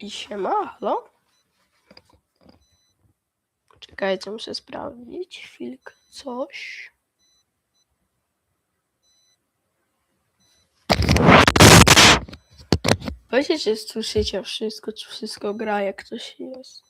I siema, halo? Czekajcie, muszę sprawdzić chwilkę coś. Powiedzcie, czy słyszycie wszystko, czy wszystko gra, jak coś jest.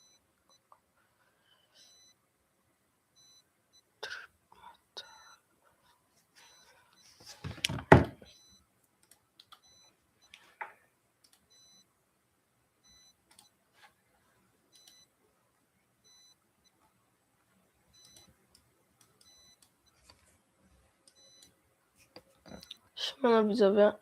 Siemano?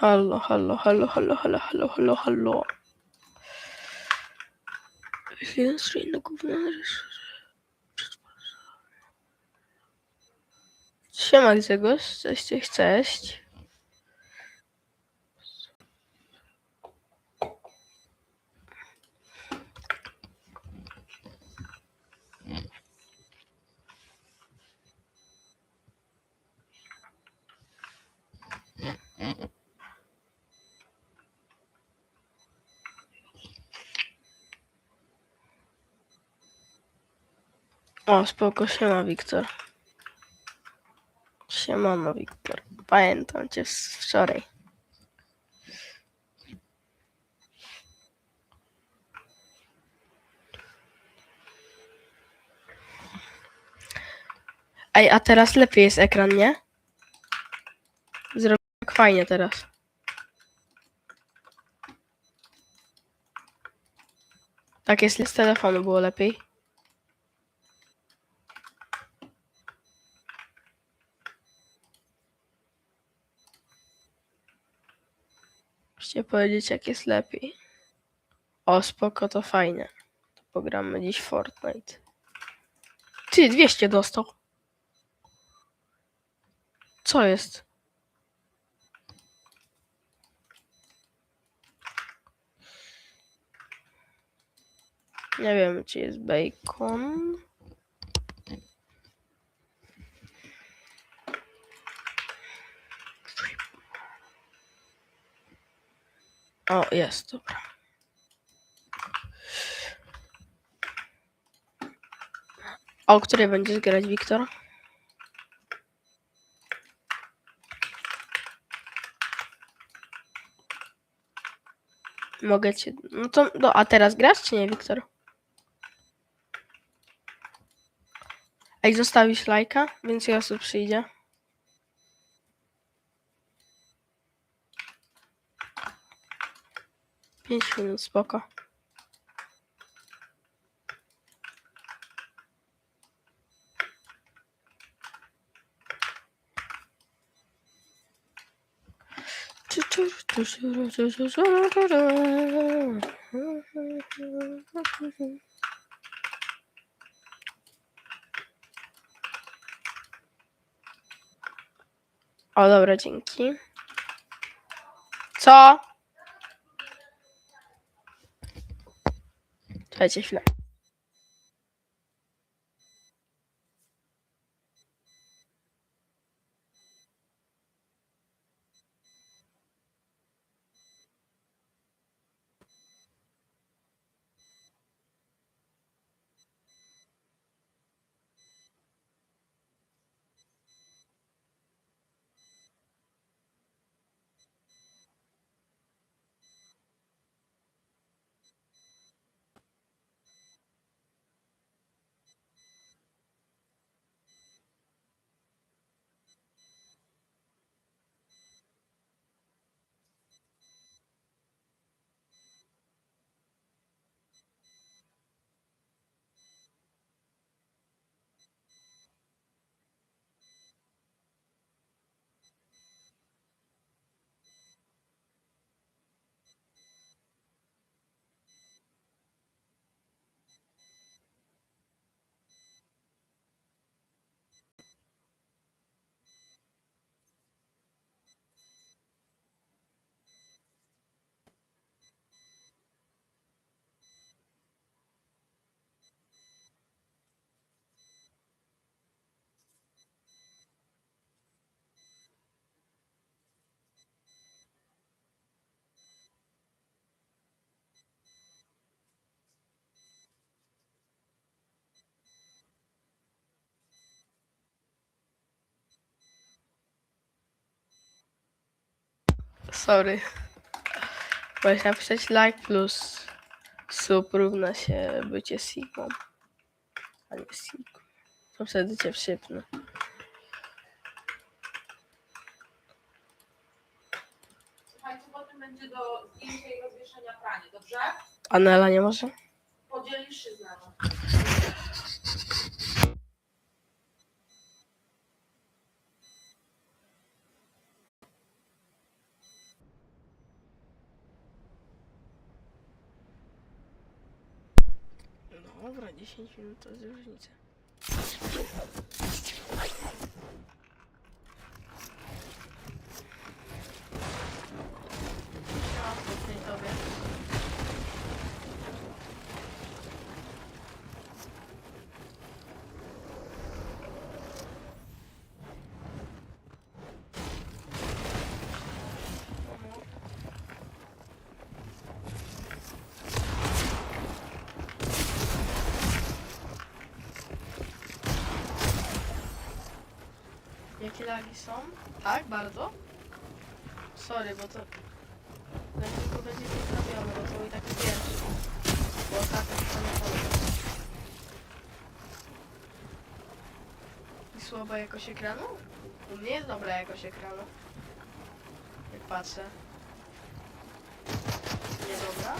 Halo, halo, halo, halo, halo, halo, halo, halo. Jeden screen do gówna. Siema Grzegorz, cześć, cześć, cześć. O, spoko, siema Wiktor. Siemano Wiktor. Pamiętam cię z wczoraj. Ej, a teraz lepiej jest ekran, nie? Zrobię tak fajnie teraz. Tak jest z telefonu było lepiej. Musicie powiedzieć, jak jest lepiej. O, spoko, to fajnie. To pogramy dziś Fortnite. Ty, 200 dostał. Co jest? Nie wiem, czy jest bacon. O, jest, dobra. A o której będziesz grać, Wiktor? Mogę cię. No to. No, a teraz grasz, czy nie, Wiktor? Ej, zostawisz lajka? Więcej osób przyjdzie. Pięć minut, spoko. O, dobra, dzięki. Co? Czekajcie chwilę. Sorry. Możesz napisać like plus sub równa się bycie sigmą. A nie sigmą. To wtedy cię wsypnę. Słuchajcie, potem będzie do zdjęcia i rozwieszenia pranie, dobrze? Anela nie może? Podzielisz się z nami. Dobra, 10 minut to jest różnica. Jakie lagi są? Tak, bardzo? Sorry, bo to... to tylko będzie poprawione, bo to i tak wiesz. Bo tak to nie. I słaba jakość ekranu? U mnie jest dobra jakość ekranu. Jak patrzę. Nie dobra?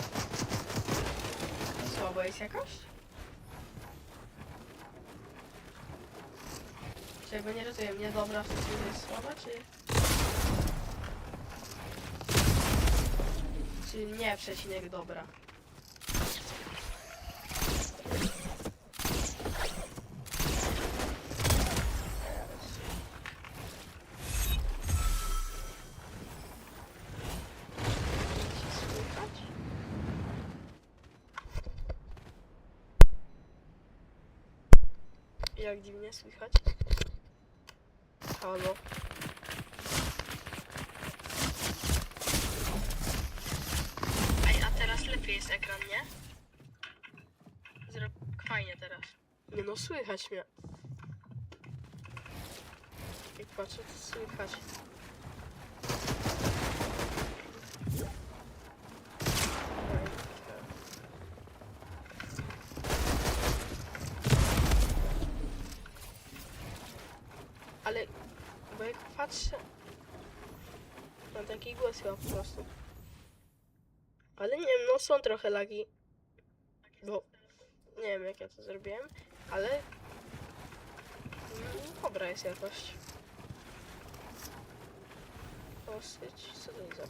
Słaba jest jakość? Czego nie rozumiem, nie dobra w że jest słaba, czy... Czy nie przecinek dobra? Jak dziwnie słychać? Halo. Ej, a teraz lepiej jest ekran, nie? Fajnie teraz. Nie no, słychać mnie. Jak patrzę, to słychać. Ale bo jak patrzę na taki głos chyba po prostu. Ale nie wiem, no są trochę lagi. Bo nie wiem jak ja to zrobiłem, ale mm, dobra jest jakość. Dosyć, co to jest za...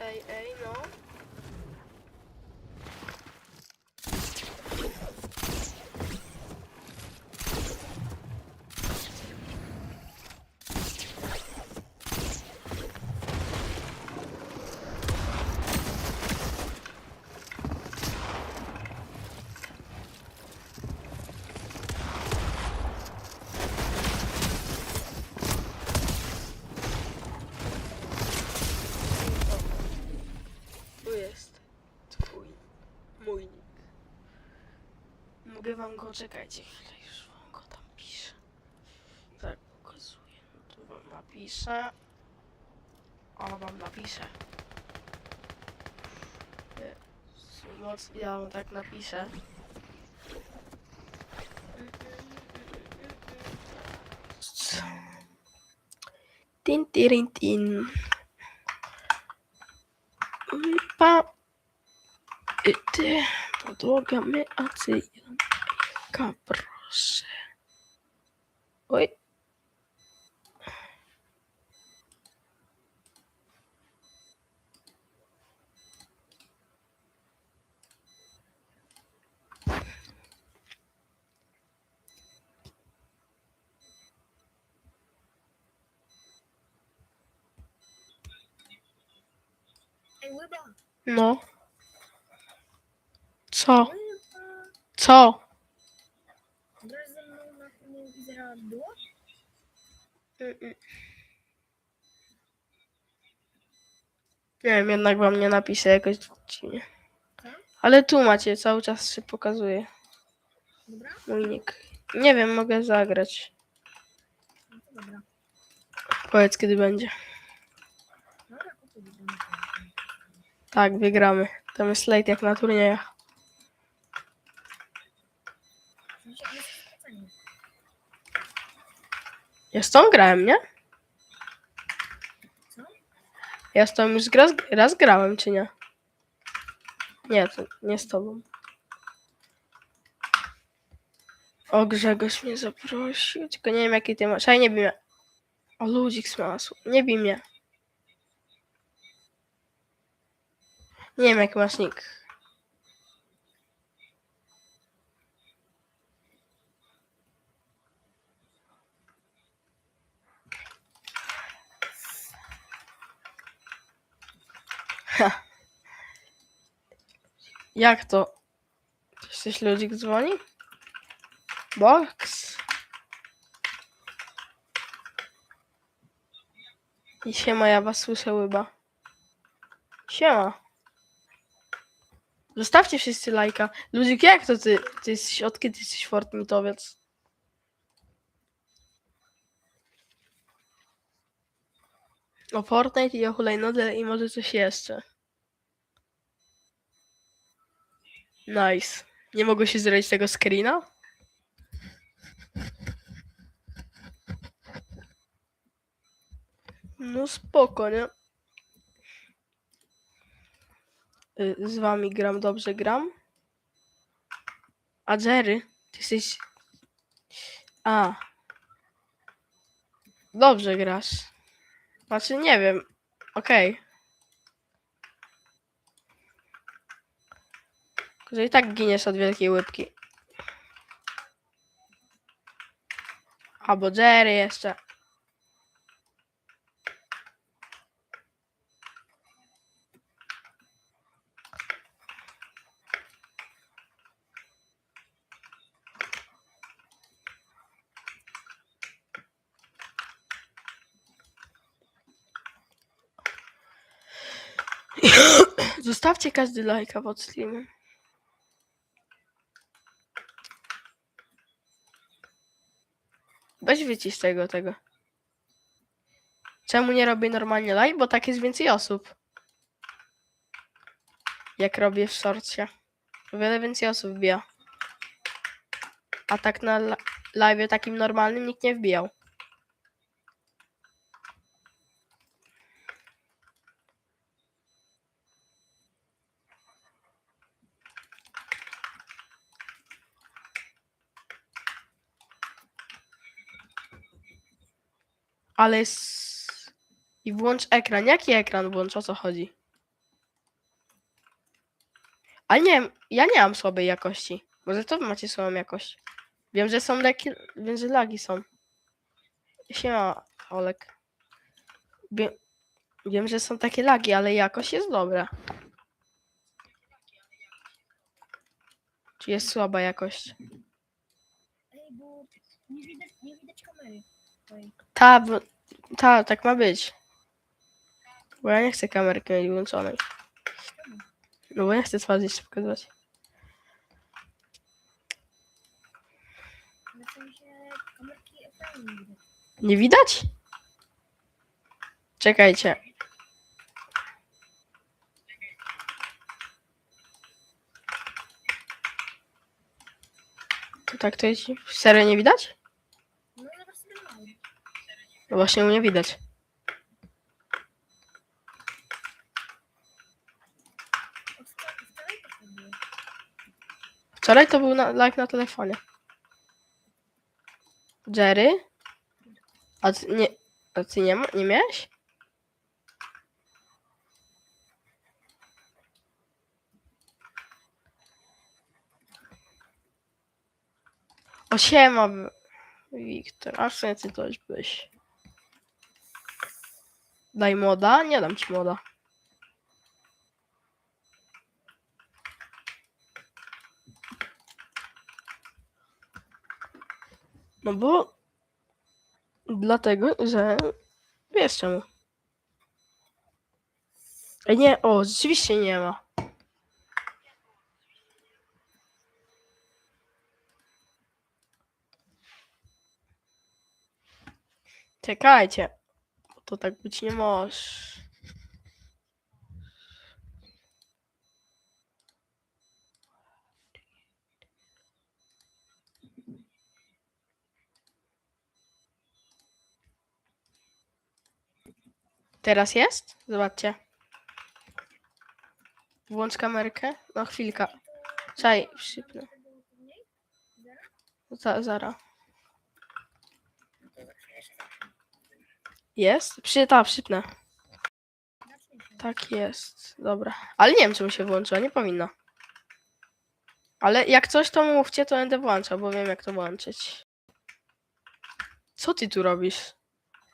Ej, ej, no. Tu jest twój, mój nick. Wam go, czekajcie chwilę, już wam go tam piszę. Tak, pokazuję. Tu wam napiszę. O, wam napiszę. Moc, ja wam tak napiszę. Tin, tirin, tin. Pa. Ty, podłoga myacyjka, proszę. Oj. Ej, łyba, No. Co? łyba. Co? Grasz ze mną na Duo? Nie wiem, jednak wam nie napiszę jakoś dziwnie. Co? Ale tu macie, cały czas się pokazuje Dobra? mój nick. Nie wiem, mogę zagrać. No to dobra. Powiedz, kiedy będzie. Dobra, kupuj wygramy. Tak, wygramy. Tam jest late jak na turniejach. W sensie jest sprawdzenie. Ja z tą grałem, nie? Co? Ja z tobą już raz, raz grałem, czy nie? Nie, to nie z tobą. O, Grzegorz mnie zaprosił, tylko nie wiem jaki ty masz. Ale nie bij mnie. O, ludzik z. Nie bij mnie. Nie wiem jaki masz nick. Jak to? Coś ludzik dzwoni? Box? I siema, ja was słyszę łyba. Siema. Zostawcie wszyscy lajka. Ludzik, jak to ty? Ty jesteś, od kiedy jesteś Fortnite'owiec? O Fortnite i o hulajnodze i może coś jeszcze. Nice. Nie mogę się zrobić tego screena? No spoko, nie? Y, Z wami gram, dobrze gram. A Jerry, ty jesteś... A. Dobrze grasz. Znaczy, nie wiem. Okej. Że i tak giniesz od wielkiej łybki. Albo Jerry jeszcze. Zostawcie każdy lajka pod streamem. Weź wycisz tego, tego. Czemu nie robię normalnie live? Bo tak jest więcej osób. Jak robię w shortsie. O wiele więcej osób wbija. A tak na li- live takim normalnym nikt nie wbijał. Ale jest... I włącz ekran. Jaki ekran włącz? O co chodzi? Ale nie ja nie mam słabej jakości. Może to macie słabą jakość. Wiem, że są leki... Wiem, że lagi są. Siema, Olek. Wiem, wiem, że są takie lagi, ale jakość jest dobra. Czy jest słaba jakość? Ej, bo nie widać, nie widać kamery. Ta, bo- ta, tak ma być. Bo ja nie chcę kamerki mieć włączonej. No bo nie chcę twarzy jeszcze pokazywać. Nie widać? Czekajcie. To tak to jest? Serio nie widać? No zobacz sobie na mały. No właśnie u mnie widać. Wczoraj, to był na, na telefonie. Jerry? A ty nie, a ty nie, nie miałeś? O siema, Wiktor. A w sumie ty to byś. Daj moda? Nie dam ci moda. No bo dlatego, że wiesz czemu. Ej, nie, o, rzeczywiście nie ma. Czekajcie. To tak być nie może. Teraz jest? Zobaczcie. Włącz kamerkę. No chwilka. Czaj, przypnę. Za, zara. Jest? Przy, ta, przypnę. Tak jest. Dobra. Ale nie wiem, czemu się włączyła. Nie powinno. Ale jak coś, to mówcie, to będę włączał, bo wiem, jak to włączyć. Co ty tu robisz?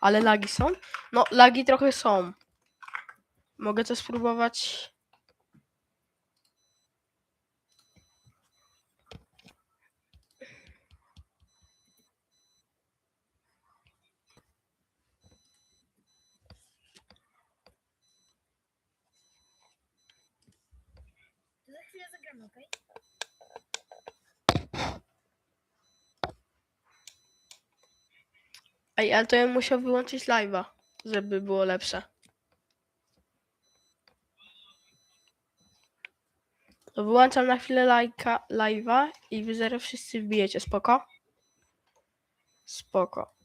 Ale lagi są? No, lagi trochę są. Mogę to spróbować. Ej, ale to ja musiał wyłączyć live'a, żeby było lepsze. To wyłączam na chwilę lajka, live'a i wy zaraz wszyscy wbijecie, spoko? Spoko.